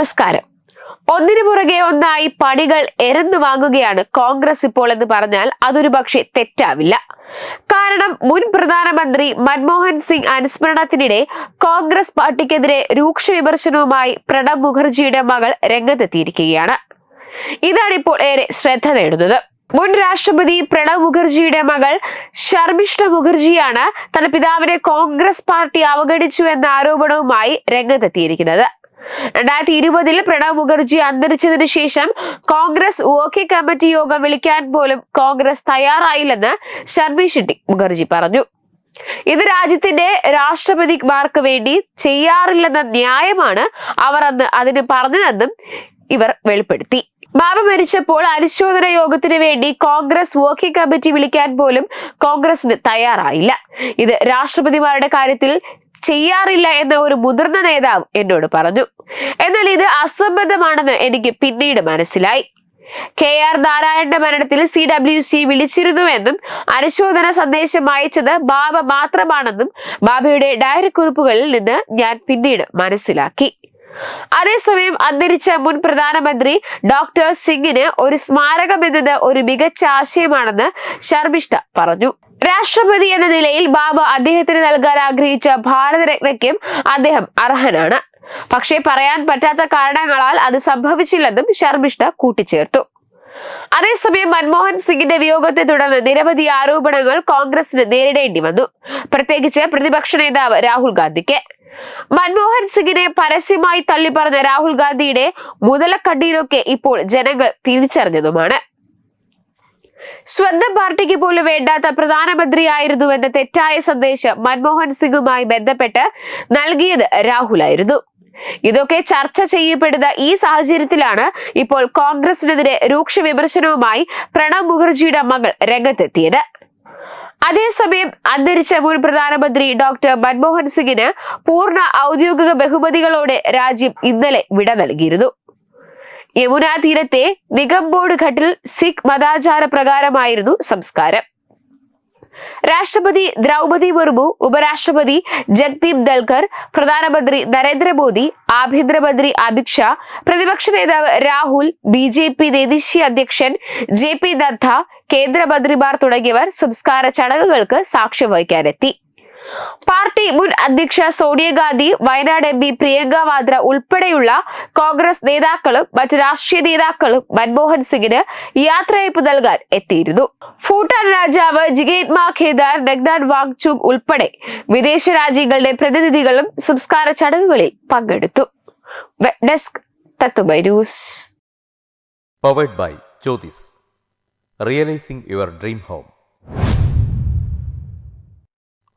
നമസ്കാരം. ഒന്നിനു പുറകെ ഒന്നായി പണികൾ എരന്നു വാങ്ങുകയാണ് കോൺഗ്രസ് ഇപ്പോൾ എന്ന് പറഞ്ഞാൽ അതൊരു പക്ഷേ തെറ്റാവില്ല. കാരണം മുൻ പ്രധാനമന്ത്രി മൻമോഹൻ സിംഗ് അനുസ്മരണത്തിനിടെ കോൺഗ്രസ് പാർട്ടിക്കെതിരെ രൂക്ഷ വിമർശനവുമായി പ്രണബ് മുഖർജിയുടെ മകൾ രംഗത്തെത്തിയിരിക്കുകയാണ്. ഇതാണ് ഇപ്പോൾ ഏറെ ശ്രദ്ധ നേടുന്നത്. മുൻ രാഷ്ട്രപതി പ്രണബ് മുഖർജിയുടെ മകൾ ശർമിഷ്ഠ മുഖർജിയാണ് തന്റെ പിതാവിനെ കോൺഗ്രസ് പാർട്ടി അവഗണിച്ചു എന്ന ആരോപണവുമായി രംഗത്തെത്തിയിരിക്കുന്നത്. രണ്ടായിരത്തി ഇരുപതിൽ പ്രണബ് മുഖർജി അന്തരിച്ചതിനു ശേഷം കോൺഗ്രസ് വർക്കിംഗ് കമ്മിറ്റി യോഗം വിളിക്കാൻ പോലും കോൺഗ്രസ് തയ്യാറായില്ലെന്ന് ശർമി ഷെട്ടി മുഖർജി പറഞ്ഞു. ഇത് രാജ്യത്തിന്റെ രാഷ്ട്രപതിമാർക്ക് വേണ്ടി ചെയ്യാറില്ലെന്ന ന്യായമാണ് അവർ അന്ന് അതിന് പറഞ്ഞതെന്നും ഇവർ വെളിപ്പെടുത്തി. ബാബ മരിച്ചപ്പോൾ അനുശോചന യോഗത്തിന് വേണ്ടി കോൺഗ്രസ് വർക്കിംഗ് കമ്മിറ്റി വിളിക്കാൻ പോലും കോൺഗ്രസിന് തയ്യാറായില്ല. ഇത് രാഷ്ട്രപതിമാരുടെ കാര്യത്തിൽ ചെയ്യാറില്ല എന്ന ഒരു മുതിർന്ന നേതാവ് എന്നോട് പറഞ്ഞു. എന്നാൽ ഇത് അസംബന്ധമാണെന്ന് എനിക്ക് പിന്നീട് മനസ്സിലായി. കെ ആർ നാരായണന്റെ മരണത്തിൽ സി ഡബ്ല്യു സി വിളിച്ചിരുന്നുവെന്നും അനുശോചന സന്ദേശം അയച്ചത് ബാബ മാത്രമാണെന്നും ബാബയുടെ ഡയറി കുറിപ്പുകളിൽ നിന്ന് ഞാൻ പിന്നീട് മനസ്സിലാക്കി. അതേസമയം അന്തരിച്ച മുൻ പ്രധാനമന്ത്രി ഡോക്ടർ സിംഗിന് ഒരു സ്മാരകം എന്നത് ഒരു മികച്ച ആശയമാണെന്ന് ശർമിഷ്ഠ പറഞ്ഞു. രാഷ്ട്രപതി എന്ന നിലയിൽ ബാബ അദ്ദേഹത്തിന് നൽകാൻ ആഗ്രഹിച്ച ഭാരതരത്നയ്ക്കും അദ്ദേഹം അർഹനാണ്. പക്ഷേ പറയാൻ പറ്റാത്ത കാരണങ്ങളാൽ അത് സംഭവിച്ചില്ലെന്നും ശർമിഷ്ഠ കൂട്ടിച്ചേർത്തു. അതേസമയം മൻമോഹൻ സിംഗിന്റെ വിയോഗത്തെ തുടർന്ന് നിരവധി ആരോപണങ്ങൾ കോൺഗ്രസിന് നേരിടേണ്ടി വന്നു. പ്രത്യേകിച്ച് പ്രതിപക്ഷ നേതാവ് രാഹുൽ ഗാന്ധിക്ക്. മൻമോഹൻ സിംഗിനെ പരസ്യമായി തള്ളിപ്പറഞ്ഞ രാഹുൽ ഗാന്ധിയുടെ മുതലക്കണ്ണീരൊക്കെ ഇപ്പോൾ ജനങ്ങൾ തിരിച്ചറിഞ്ഞതുമാണ്. സ്വന്തം പാർട്ടിക്ക് പോലും വേണ്ടാത്ത പ്രധാനമന്ത്രിയായിരുന്നുവെന്ന തെറ്റായ സന്ദേശം മൻമോഹൻ സിംഗുമായി ബന്ധപ്പെട്ട് നൽകിയത് രാഹുലായിരുന്നു. ഇതൊക്കെ ചർച്ച ചെയ്യപ്പെടുന്ന ഈ സാഹചര്യത്തിലാണ് ഇപ്പോൾ കോൺഗ്രസിനെതിരെ രൂക്ഷ വിമർശനവുമായി പ്രണബ് മുഖർജിയുടെ മകൾ രംഗത്തെത്തിയത്. അതേസമയം അന്തരിച്ച മുൻ പ്രധാനമന്ത്രി ഡോക്ടർ മൻമോഹൻ സിംഗിന് പൂർണ ഔദ്യോഗിക ബഹുമതികളോടെ രാജ്യം ഇന്നലെ വിട നൽകിയിരുന്നു. യമുനാ തീരത്തെ നിഗംബോഡ് ഘട്ടിൽ സിഖ് മതാചാര പ്രകാരമായിരുന്നു സംസ്കാരം. രാഷ്ട്രപതി ദ്രൗപതി മുർമു ഉപരാഷ്ട്രപതി ജഗ്ദീപ് ധൽക്കർ പ്രധാനമന്ത്രി നരേന്ദ്രമോദി ആഭ്യന്തരമന്ത്രി അമിത് ഷാ പ്രതിപക്ഷ നേതാവ് രാഹുൽ ബി ജെ പി ദേശീയ അധ്യക്ഷൻ ജെ പി നദ്ദ കേന്ദ്രമന്ത്രിമാർ തുടങ്ങിയവർ സംസ്കാര ചടങ്ങുകൾക്ക് സാക്ഷ്യം വഹിക്കാനെത്തി പാർട്ടി മുൻ അധ്യക്ഷ സോണിയാഗാന്ധി വയനാട് എം പി പ്രിയങ്ക വാദ്ര ഉൾപ്പെടെയുള്ള കോൺഗ്രസ് നേതാക്കളും മറ്റ് രാഷ്ട്രീയ നേതാക്കളും മൻമോഹൻ സിംഗിന് യാത്രയയപ്പ് നൽകാൻ എത്തിയിരുന്നു. ഭൂട്ടാൻ രാജാവ് ജിഗേറ്റ്മാ ഖേദാർ നഗ്ദാൻ വാങ്ചുങ് ഉൾപ്പെടെ വിദേശ രാജ്യങ്ങളുടെ പ്രതിനിധികളും സംസ്കാര ചടങ്ങുകളിൽ പങ്കെടുത്തു. Web desk news. Powered by realising your dream home